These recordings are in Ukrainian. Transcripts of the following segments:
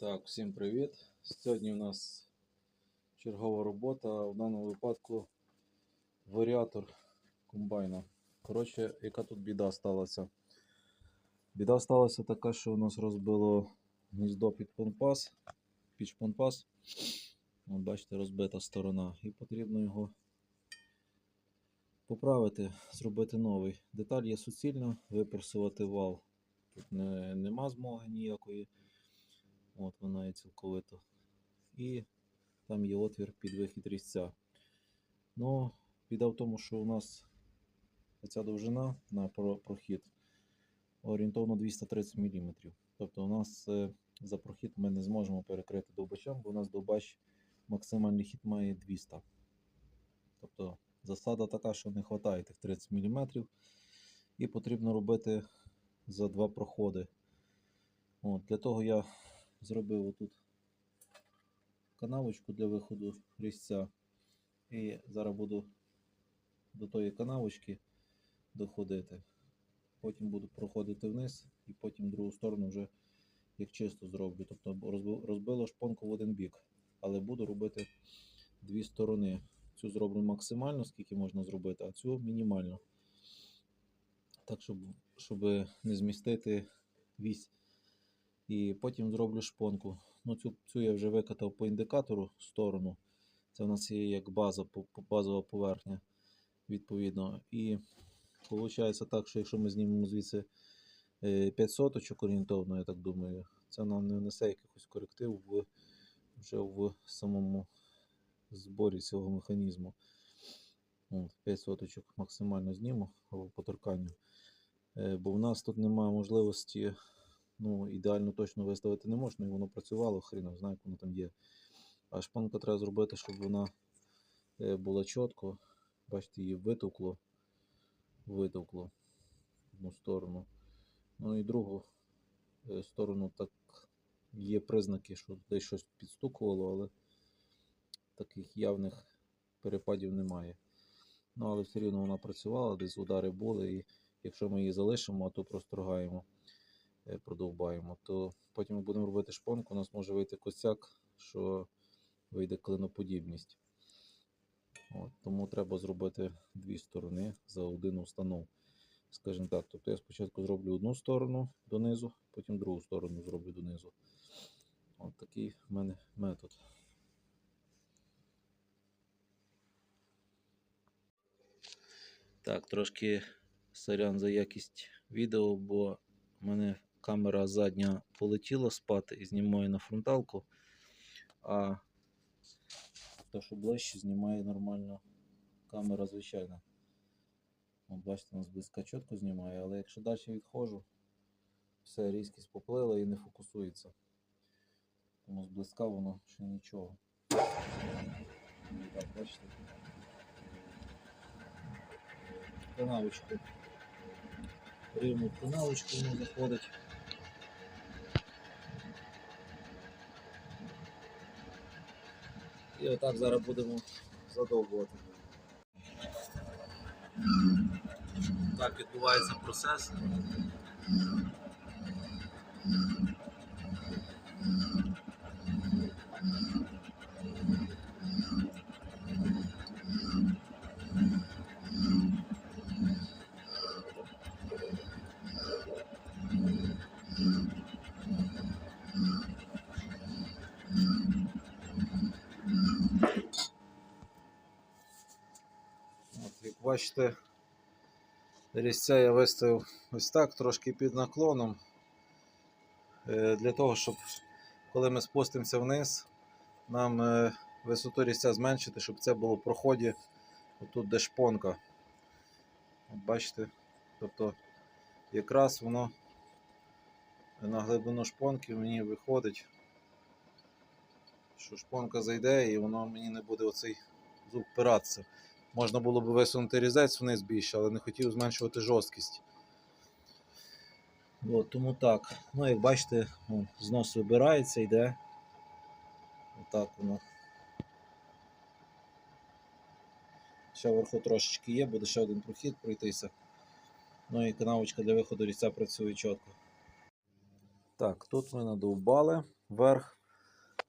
Так, всім привіт. Сьогодні у нас чергова робота, в даному випадку варіатор комбайна. Коротше, яка тут біда сталася? Біда сталася така, що у нас розбило гніздо під понпас, під шпонпас. От бачите, розбита сторона. І потрібно його поправити, зробити новий. Деталь є суцільна, виперсувати вал. Тут не, нема змоги ніякої. От вона є цілковито. І там є отвір під вихід різця. Ну, біда в тому, що у нас ця довжина на прохід орієнтовно 230 мм. Тобто у нас е, за прохід ми не зможемо перекрити довбачем, бо у нас довбач максимальний хід має 200. Тобто засада така, що не вистачає тих 30 мм. І потрібно робити за два проходи. От, для того я зробив отут канавочку для виходу різця. І зараз буду до тої канавочки доходити. Потім буду проходити вниз і потім другу сторону вже як чисто зроблю. Тобто розби- розбило шпонку в один бік. Але буду робити дві сторони. Цю зроблю максимально, скільки можна зробити, а цю мінімально. Так, щоб, щоб не змістити вісь і потім зроблю шпонку. Ну, цю, цю я вже викатав по індикатору сторону. Це в нас є як база, базова поверхня, відповідно. І виходить так, що якщо ми знімемо звідси 5 соточок орієнтовно, я так думаю, це нам не внесе якихось коректив в, вже в самому зборі цього механізму. От, 5 соточок максимально зніму або по торканню. Е, Бо в нас тут немає можливості ну, ідеально точно виставити не можна, і воно працювало, хрін його знає, як воно там є. А шпанку треба зробити, щоб вона е, була чітко. Бачите, її витовкло, витовкло в одну сторону. Ну і другу е, сторону так є признаки, що десь щось підстукувало, але таких явних перепадів немає. Ну, але все рівно вона працювала, десь удари були, і якщо ми її залишимо, то прострогаємо продовбаємо, то потім ми будемо робити шпонку, у нас може вийти косяк, що вийде клиноподібність. От, тому треба зробити дві сторони за один установ. Скажімо так, тобто я спочатку зроблю одну сторону донизу, потім другу сторону зроблю донизу. От такий в мене метод. Так, трошки сорян за якість відео, бо у мене камера задня полетіла спати і знімаю на фронталку, а то, що ближче, знімає нормально камера звичайна. От бачите, у нас близька чітко знімає, але якщо далі відходжу, все, різкість поплила і не фокусується. Тому зблизька воно ще нічого. Так, бачите. Канавочку. Рівно в канавочку воно заходить. І отак зараз будемо задовбувати. Так відбувається процес. От, як бачите, різця я виставив ось так, трошки під наклоном. Е, Для того, щоб коли ми спустимося вниз, нам е, висоту різця зменшити, щоб це було в проході отут де шпонка. Бачите, тобто якраз воно на глибину шпонки мені виходить, що шпонка зайде і воно мені не буде оцей зуб впиратися. Можна було б висунути різець вниз більше, але не хотів зменшувати жорсткість. От, тому так. Ну, як бачите, ну, знос вибирається, йде. Отак воно. Ще вверху трошечки є, буде ще один прохід пройтися. Ну і канавочка для виходу різця працює чітко. Так, тут ми надовбали вверх.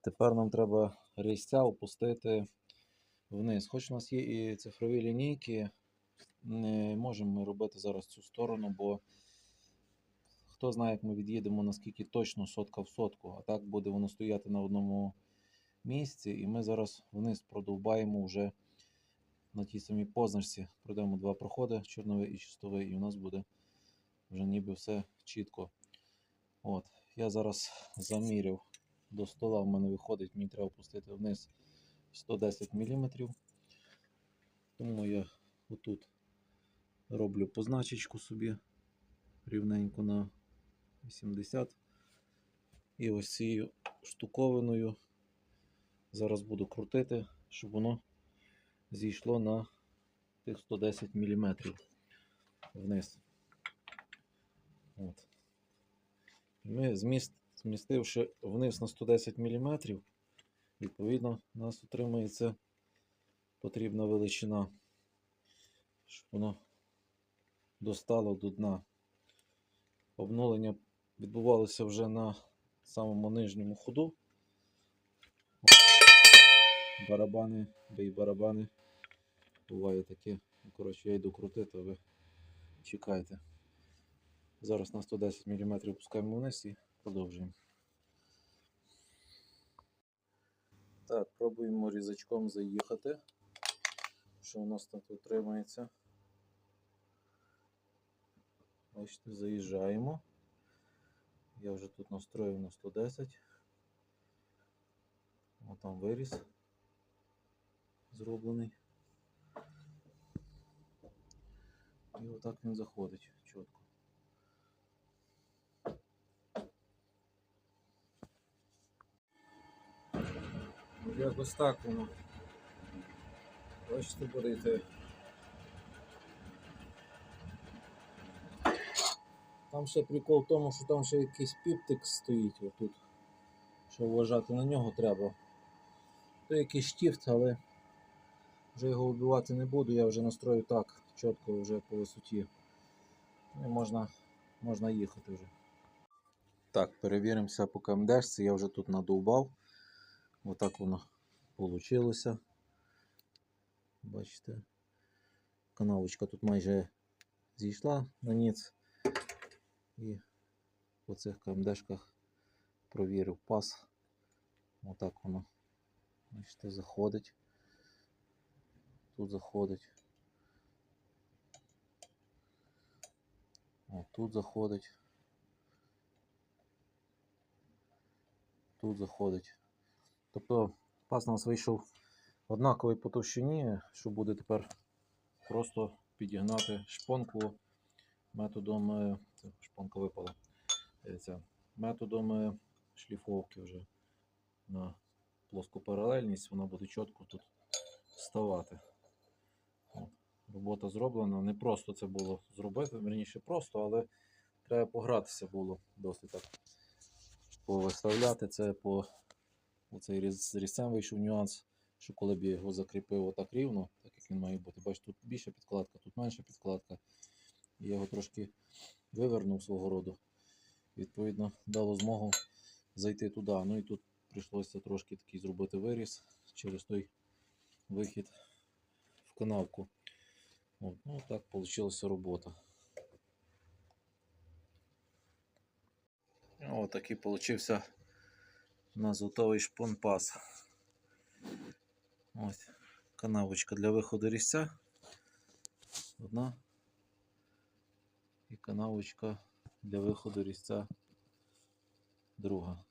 Тепер нам треба різця опустити вниз. Хоч у нас є і цифрові лінійки, не можемо ми робити зараз цю сторону, бо хто знає, як ми від'їдемо, наскільки точно сотка в сотку. А так буде воно стояти на одному місці. І ми зараз вниз продовбаємо вже на тій самій позначці. Пройдемо два проходи, чорновий і чистовий, і у нас буде вже ніби все чітко. От, я зараз заміряв до стола, в мене виходить, мені треба опустити вниз 110 мм. Тому я отут роблю позначечку собі рівненько на 80. І ось цією штуковиною зараз буду крутити, щоб воно зійшло на тих 110 мм вниз. От. Ми зміст, змістивши вниз на 110 мм, відповідно, у нас отримується потрібна величина, щоб воно достало до дна. Обновлення відбувалося вже на самому нижньому ходу. Барабани, бей барабани. Буває таке. Ну, Коротше, я йду крутити, а ви чекайте. Зараз на 110 мм опускаємо вниз і продовжуємо. Так, пробуємо різачком заїхати. Що у нас тут утримується? Бачите, заїжджаємо. Я вже тут настроїв на 110. О, там виріс зроблений. І отак він заходить чітко. Якось так воно. Бачите, буде йти. Там ще прикол в тому, що там ще якийсь піптик стоїть отут. Що вважати на нього треба. То якийсь штіфт, але вже його вбивати не буду, я вже настрою так, чітко вже по висоті. Ну, і можна, можна їхати вже. Так, перевіримося по КМДшці, я вже тут надовбав. Отак воно вийшло. Бачите, канавочка тут майже зійшла на ніц. І по цих КМДшках провірив пас. Отак воно, бачите, заходить. Тут заходить. О, тут заходить. Тут заходить. Тобто пас у нас вийшов однаковий по товщині, що буде тепер просто підігнати шпонку методом. е, шпонка випала. Дивіться, методом е, шліфовки вже на плоску паралельність, вона буде чітко тут вставати. От. Робота зроблена. Не просто це було зробити, верніше просто, але треба погратися було досить так. Повиставляти це по оцей з різцем вийшов нюанс, що коли б я його закріпив отак рівно, так як він має бути. Бачите, тут більша підкладка, тут менша підкладка. І я його трошки вивернув свого роду. Відповідно, дало змогу зайти туди. Ну і тут прийшлося трошки такий зробити виріз через той вихід в канавку. От, ну так вийшла робота. Ось такий получився у нас готовий шпонпас. Ось канавочка для виходу різця. Одна. І канавочка для виходу різця друга.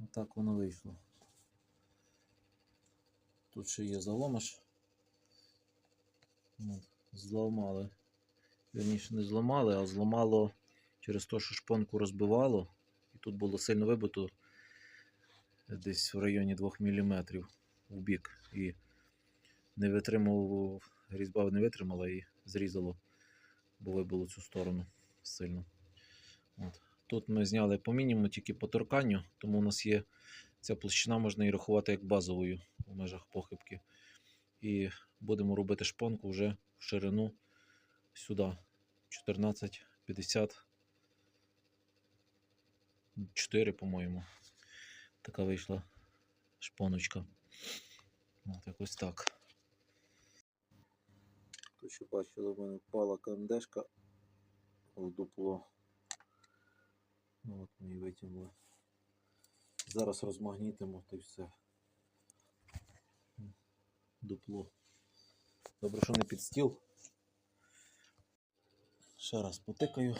Отак воно вийшло. Тут ще є заломаш. От, зламали. Вірніше не зламали, а зламало через те, що шпонку розбивало. І тут було сильно вибито десь в районі 2 мм в бік. І не витримав, різьба не витримала і зрізало, бо вибило цю сторону сильно. От. Тут ми зняли по мінімуму, тільки по торканню, тому у нас є ця площина, можна її рахувати як базовою у межах похибки. І будемо робити шпонку вже в ширину сюди 14,50 4, по-моєму. Така вийшла шпоночка. От якось так. Тут ще бачили, в мене впала КМДшка в дупло. Ну от ми її витягнули. Зараз розмагнітимо та й все. Дупло. Добре, що не під стіл. Ще раз потикаю.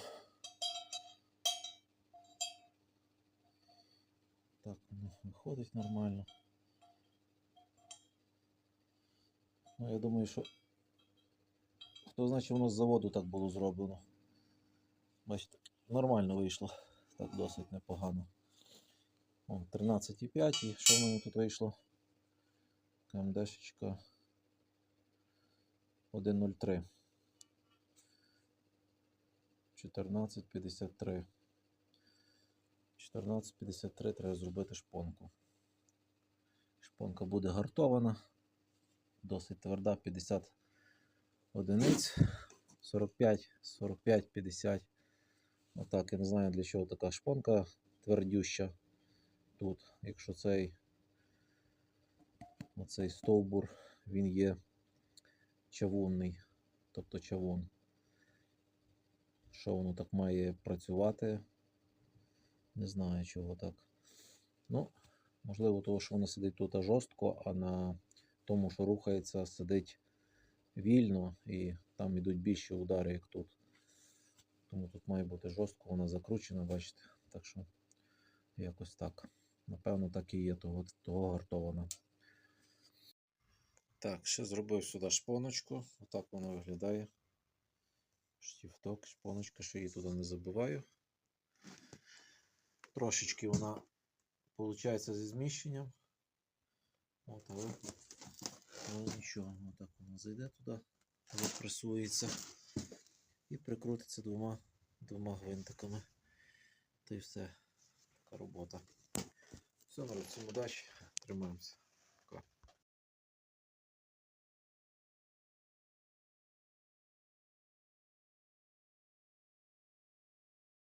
Так, воно виходить нормально. Ну, я думаю, що хто знає, чи воно з заводу так було зроблено. Бачите, нормально вийшло. Так досить непогано. 13,5 і що в мене тут вийшло? КМДшечка 1.03. 14.53. 14.53 треба зробити шпонку. Шпонка буде гартована. Досить тверда, 50 одиниць. 45, 45, 50. Отак, я не знаю для чого така шпонка твердюща тут. Якщо цей оцей стовбур, він є чавунний, тобто чавун. Що воно так має працювати? Не знаю, чого так. Ну, можливо, того, що воно сидить тут жорстко, а на тому, що рухається, сидить вільно і там йдуть більші удари, як тут. Тому тут має бути жорстко, вона закручена, бачите. Так що якось так. Напевно, так і є того, того гартована. Так, ще зробив сюди шпоночку. Отак воно виглядає. Штіфток, шпоночка, що її туди не забиваю. Трошечки вона виходить зі зміщенням. От, але, але нічого, отак вона зайде туди, запресується і прикрутиться двома, двома гвинтиками. Та й все. Така робота. Все, народ, всім удачі, тримаємося.